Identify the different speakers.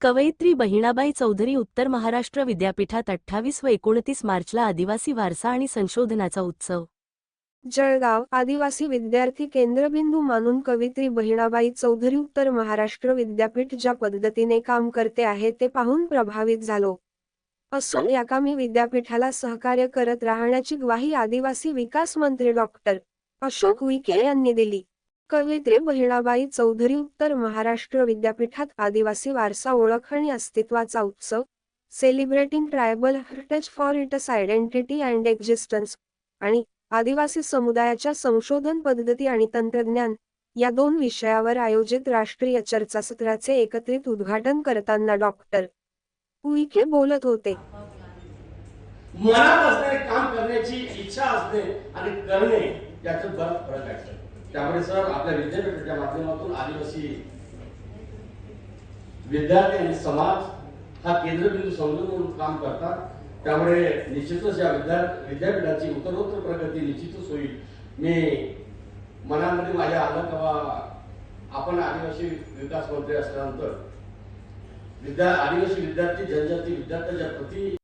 Speaker 1: कवयित्री बहिणाबाई चौधरी उत्तर महाराष्ट्र विद्यापीठात अठ्ठावीस व एकोणतीस मार्चला आदिवासी वारसा आणि संशोधनाचा उत्सव.
Speaker 2: जळगाव आदिवासी विद्यार्थी केंद्रबिंदू मानून कवित्री बहिणाबाई चौधरी उत्तर महाराष्ट्र विद्यापीठ ज्या पद्धतीने काम करते आहे ते पाहून प्रभावित झालो. असो याकामी विद्यापीठाला सहकार्य करत राहण्याची ग्वाही आदिवासी विकास मंत्री डॉक्टर अशोक उईके यांनी दिली. कवित्री बहिणाबाई चौधरी उत्तर महाराष्ट्र विद्यापीठात आदिवासी वारसा ओळख आणि अस्तित्वाचा उत्सव celebrating tribal heritage for its identity and existence आणि आदिवासी समुदायाच्या संशोधन पद्धती आणि तंत्रज्ञान या दोन विषयावर आयोजित राष्ट्रीय चर्चासत्राचे एकत्रित उद्घाटन करताना डॉक्टर उईके बोलत होते.
Speaker 3: मनात असणारे काम करण्याची इच्छा असणे आणि करणे याचं बराच फरक आहे त्यामुळे सर आपल्या विद्यापीठाच्या माध्यमातून आदिवासी विद्यार्थी आणि समाज हा केंद्रबिंदू समजून म्हणून काम करतात. त्यामुळे निश्चितच या विद्या विद्यापीठाची उत्तरोत्तर प्रगती निश्चितच होईल. मी मनामध्ये माझ्या आलं तेव्हा आपण आदिवासी विकास मंत्री असल्यानंतर विद्या आदिवासी विद्यार्थी जनजाती विद्यार्थ्यांच्या प्रति